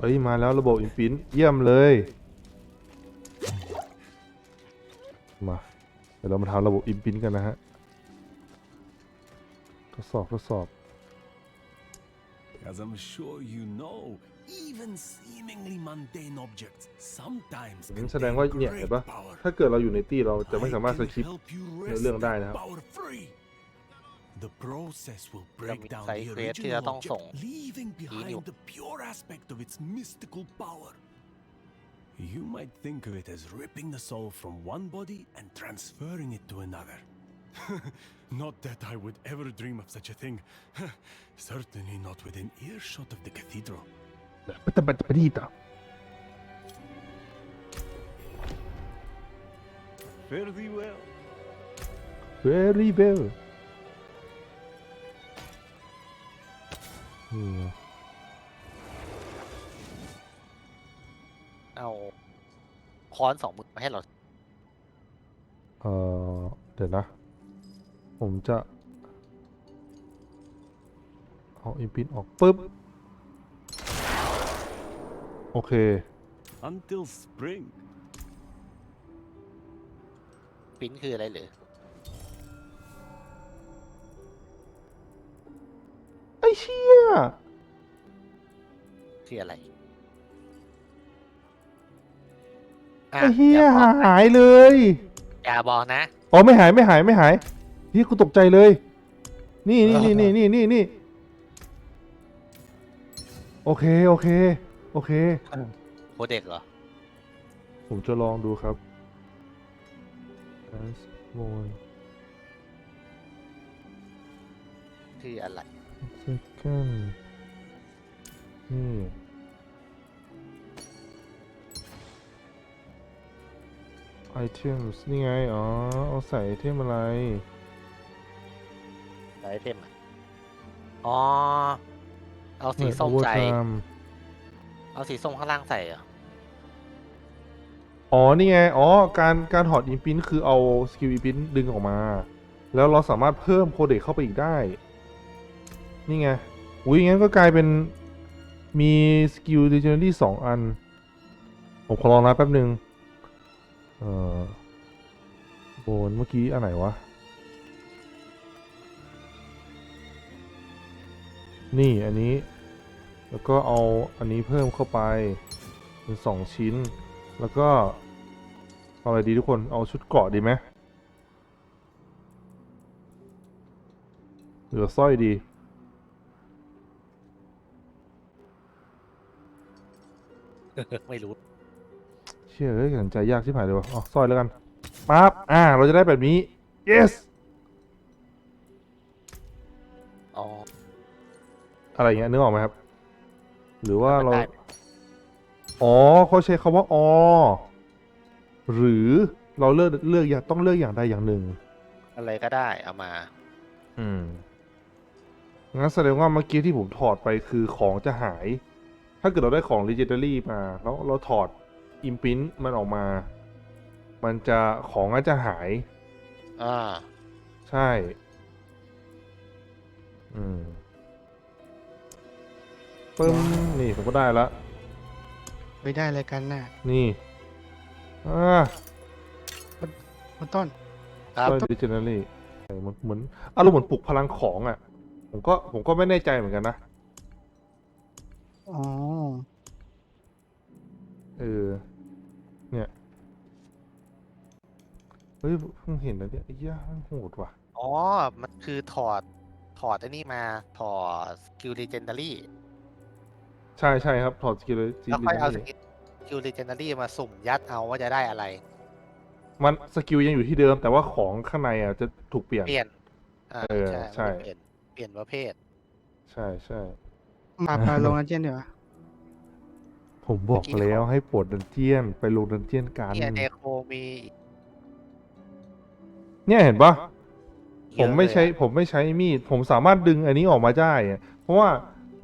เอ้ยมาแล้วระบบอินฟินเยี่ยมเลย มาเดี๋ยวเรามาทำระบบอินฟินกันนะฮะ ทดสอบทดสอบ As I'm sure you know, even seemingly mundane objects sometimes งั้น contain แสดงว่าเนี่ย great เห็นปะ power. ถ้าเกิดเราอยู่ในตี้เราจะไม่สามารถ I ส can คริป help you ในเรื่อง wrest ได้นะครับ power free. The process will break down the original object, leaving behind the pure aspect of its mystical power. You might think of it as ripping the soul from one body and transferring it to another. not that I would ever dream of such a thing. Certainly not within earshot of the cathedral. Fare thee well. Very well. อืมเอาค้อนสองมือมาให้เราเออเดี๋ยวนะ ผมจะเอาอินฟินออกปุ๊บ โอเค Until spring. ปิ้นคืออะไรหรือ อ้เชี่ยคืออะไระไอ้เฮียอย่าบอกหายเลยอย่าบอกนะ อ๋อไม่หายไม่หายไม่หายนี่กูตกใจเลย นี่นี่นี่นี่นี่นี่นี่โอเคโอเค โอเค โคเด็กเหรอ ผมจะลองดูครับ As one คืออะไร second นี่ items นี่ไง อ๋อ เอาใส่ไอเทมอะไรไอเทมอะอ๋อ เอาสีส้มใส่ Overtime เอาสีส้มข้างล่างใส่เหรอ อ๋อ นี่ไง อ๋อ การ การถอดอินพินคือเอาสกิลอินพินดึงออกมา แล้วเราสามารถเพิ่มโคเด็กเข้าไปอีกได้ นี่ไง อุ้ยงั้นก็กลายเป็นมีสกิลดิจิทัลที่สองอัน ผมขอลองนะแป๊บหนึ่งเออโบนเมื่อกี้อันไหนวะ นี่อันนี้ แล้วก็เอาอันนี้เพิ่มเข้าไป เป็นสองชิ้น แล้วก็ เอาอะไรดีทุกคน เอาชุดเกาะดีไหมหรือสร้อยดี ไม่รู้ เชื่อเอ้ยตัดสินใจยากที่ผ่านเลยวะอ๋อสร้อยแล้วกันปั๊บอ่า เราจะได้แบบนี้ yes อ๋อ อะไรอย่างเงี้ยนึกออกไหมครับ หรือว่าเรา ได้ อ๋อเขาใช้คำว่าอ๋อหรือเราเลือกเลือกอย่างต้องเลือกอย่างใดอย่างหนึ่ง อะไรก็ได้เอามา อืม งั้นแสดงว่าเมื่อกี้ที่ผมถอดไปคือของจะหาย ถ้าเกิดเราได้ของ Legendary มาแล้วเราถอด Imprint มันออกมา มันจะของอาจจะหาย อ่า ใช่ อืมปึ้มนี่ผมก็ได้ละไปได้อะไรกันน่ะนี่ อ่าคุณต้นครับสร้อย Legendary ใช่เหมือนเหมือนอารมณ์เหมือนปลุกพลังของอะ ผมก็ผมก็ไม่แน่ใจเหมือนกันนะ อ๋อเออ เนี่ยเฮ้ยเพิ่งเห็นแล้วเนี่ยไอ้ย่ามันโหดว่ะ อ๋อ มันคือถอด ถอดไอ้นี่มา ถอดสกิลเลเจนดารี่ใช่ใช่ครับ ถอดสกิลเลยแล้วค่อยเอาสกิลสกิลเลเจนดารี่มาสุ่มยัดเอาว่าจะได้อะไร มันสกิลยังอยู่ที่เดิม แต่ว่าของข้างในอะจะถูกเปลี่ยน เปลี่ยน อ่าเออใช่ ใช่ มันจะเปลี่ยน เปลี่ยนประเภท ใช่ใช่มาพาลงอาเจนเดี๋ยวา ผมบอกเมื่อกี้แล้วของให้ปลดดันเจียน ไปลงดันเจียนกัน เนี่ยเนโคมีเนี่ยเห็นปะเยผมอะไม่เลยใช้อะผมไม่ใช้มีด ผมสามารถดึงอันนี้ออกมาได้อะเพราะว่า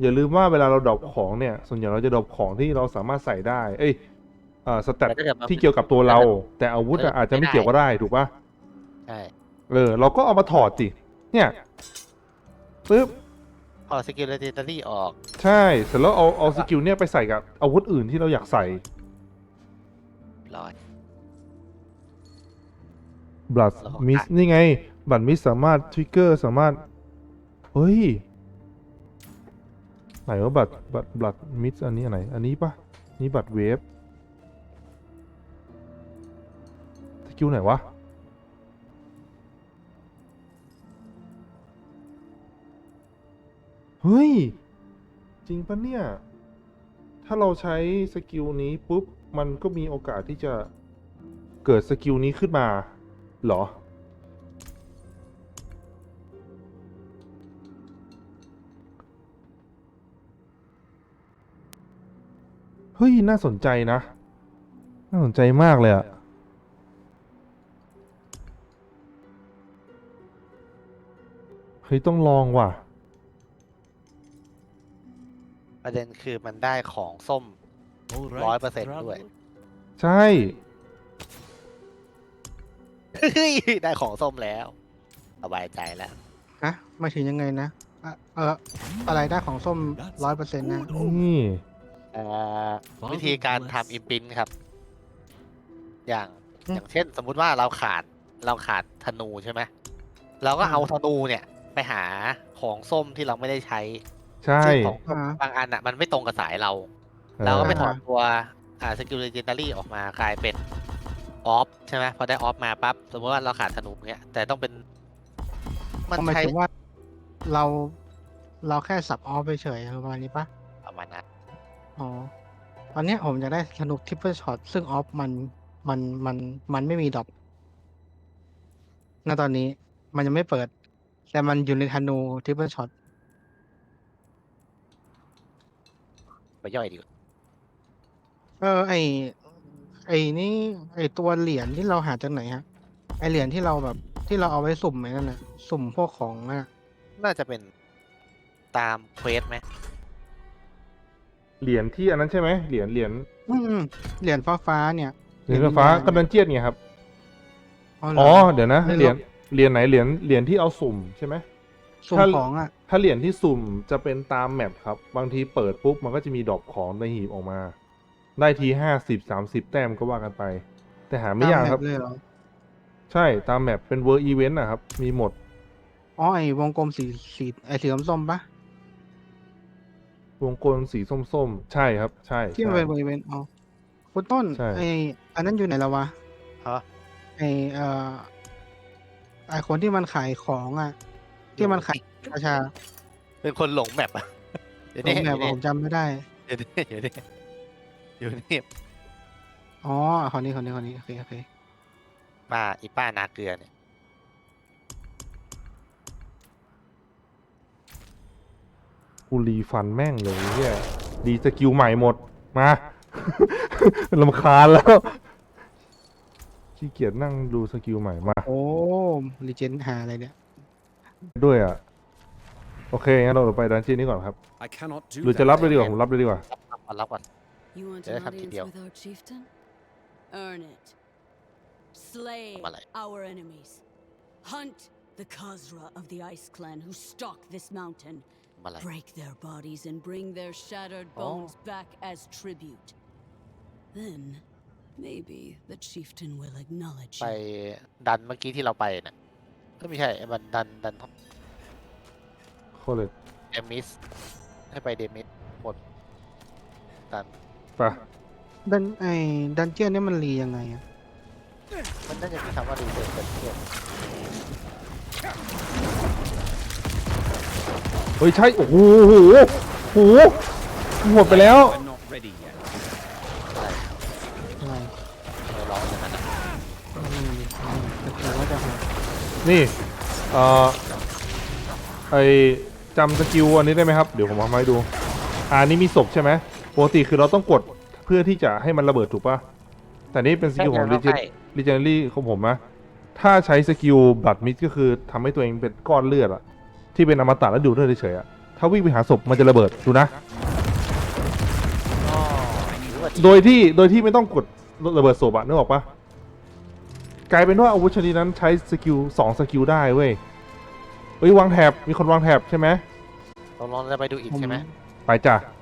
อย่าลืมว่าเวลาเราดรอปของเนี่ย ส่วนใหญ่เราจะดรอปของที่เราสามารถใส่ได้ เอ้ยเอ่อสแตทแต่ถ้าเกิดมัน ที่เกี่ยวกับตัวเรา แต่อาวุธอะเอออาจจะไม่ไม่ได้ เกี่ยวก็ได้ถูกปะใช่ เออเราก็เอามาถอดสิเนี่ยปึ๊บ อสกิลเลเจนดารี่ออก ใช่เสร็จแล้วเอาเอาสกิลเนี่ยไปใส่กับอาวุธอื่นที่เราอยากใส่ ร้อย blood แล้วก็ miss นี่ไง blood miss สามารถทริกเกอร์สามารถ เฮ้ย ไหนว่า blood blood blood miss อันนี้อันไหน อันนี้ปะนี่ blood wave สกิลไหนวะ เฮ้ย จริงปะเนี่ย ถ้าเราใช้สกิลนี้ปุ๊บ มันก็มีโอกาสที่จะเกิดสกิลนี้ขึ้นมา เหรอ เฮ้ย น่าสนใจนะ น่าสนใจมากเลยอะเฮ้ย ต้องลองว่ะ ประเด็นคือมันได้ของส้ม All right, ร้อยเปอร์เซ็นต์ traveler. ด้วย ใช่ เฮ้ย ได้ของส้มแล้วสบายใจแล้ว ฮะหมายถึงยังไงนะอะเอออะไรได้ของส้มร้อยเปอร์เซ็นต์นะ นี่ เอ่อวิธีการทำอิมพินครับ อย่างอืม อย่างเช่น สมมุติว่าเราขาดเราขาดธนูใช่ไหมเราก็เอาธนูเนี่ย ไปหาของส้มที่เราไม่ได้ใช้ ใช่ ซึ่งของอ่าบางอันอะมันไม่ตรงกับสายเราเออเราก็ไปถอดอ่าตัวอ่าสกิลเลเจนดารี่ออกมากลายเป็นออฟใช่ไหมพอได้ออฟมาปั๊บสมมติว่าเราขาดธนูเนี้ยแต่ต้องเป็น มันก็หมายใช้ถึงว่าเราเราแค่สับออฟไปเฉยๆประมาณนี้ปะประมาณนั้นอ๋อ ตอนเนี้ยผมจะได้สนุกทิปเปิลช็อตซึ่งออฟมันมันมันมันไม่มีดรอปณตอนนี้มันยังไม่เปิด แต่มันอยู่ในธนูทิปเปิลช็อต ไปย่อยดีกว่าเออ ไอไอนี่ไอตัวเหรียญที่เราหาจากไหนฮะ ไอเหรียญที่เราแบบที่เราเอาไว้สุ่มไอ้นั่นน่ะสุ่มพวกของอะน่าจะเป็นตามเควสไหมเหรียญที่อันนั้นใช่ไหมเหรียญเหรียญอืมเหรียญฟ้าฟ้าๆเนี่ยเหรียญไฟฟ้าก็ดันเจียนไงครับ เหร อ๋อ เดี๋ยวนะ ไม่เหรียญลบเหรียญไหน เหรียญ เหรียญที่เอาสุ่มใช่ไหม สุ่มถ้า ของอะ ถ้าเหรียญที่สุ่มจะเป็นตามแมปครับ บางทีเปิดปุ๊บมันก็จะมีดรอปของในหีบออกมา ได้ทีห้าสิบสามสิบแต้มก็ว่ากันไป แต่หาไม่ยากครับตมแมปเลยเหรอใช่ตามแมปเป็นเวอร์อีเวนต์นะครับ มีหมดอ๋อไอวงกลมสีสีไอสีส้มๆปะวงกลมสีส้มๆ ใช่ครับ ใช่ที่มันใช่ เป็นบริเวณอ๋อคุณต้นใช่ ไออันนั้นอยู่ไหนแล้ววะฮะไอเอ่อไอคนที่มันขายของอะ ที่มันขายกระชาเป็นคนหลงแมปอะเดี๋ยวตรนี้งแบเดี๋ยบวนี้ผมจำไม่ได้ เดี๋ยวนี้เดี๋ยวนี้อยู่นี่อ๋อคนนี้คนนี้คนนี้โอเคโอเคป้าอีป้านาเกลือเนี่ยกูรีฟันแม่งเลยเนี่ยดีสกิลใหม่หมด มาลำคาญแล้วขี้เกียจนั่งดูสกิลใหม่มา โอ้รีเจนหาอะไรเนี่ย ด้วยอ่ะ โอเค งั้นเราไปดันเจียนนี้ก่อนครับ I cannot do หรือจะ that. รับเลยดีกว่า ผมรับเลยดีกว่า รับก่อนรับก่อน You want Yeah, an happy audience deal. with our chieftain? Earn it. Slay Malay. our enemies. Hunt the Khazra of the Ice Clan who stalk this mountain. มาอะไร Break their bodies and bring their shattered Oh. bones back as tribute. Then, maybe the chieftain will acknowledge ไป you. ดันเมื่อกี้ที่เราไปน่ะ ก็ไม่ใช่ไอ้มันดันดันโคตรเลยเดมิส ให้ไปเดมิสหมดดันไปดันไอดันเจียนเนี่ยมันรียังไงอะมันน่าจะมีคำว่ารีเซ็ตเกิดขึ้นเฮ้ยใช่ โอ้โหโอ้โหหมดไปแล้ว นี่ เอ่อ ไอจำสกิลอันนี้ได้ไหมครับ เดี๋ยวผมเอามาให้ดู อ่านี่มีศพใช่ไหมปกติคือเราต้องกดเพื่อที่จะให้มันระเบิดถูกปะแต่นี่เป็นสกิลของใช่ Legend ใช่ Legendary ของผมนะถ้าใช้สกิลบัตมิดก็คือทำให้ตัวเองเป็นก้อนเลือดอะที่เป็นอมตะแล้วดูดเลือดเฉยๆอะถ้าวิ่งไปหาศพมันจะระเบิดดูนะ อ๋อหรือว่าโดยที่โดยที่ไม่ต้องกดระเบิดศพอะนึกออกปะ กลายเป็นว่าอาวุธชนิดนั้นใช้สกิลสองสกิลได้เว้ยเอ้ยวางแถบมีคนวางแถบใช่ไหมตกลงจะไปดูอิดใช่ไหมไปจ้ะผ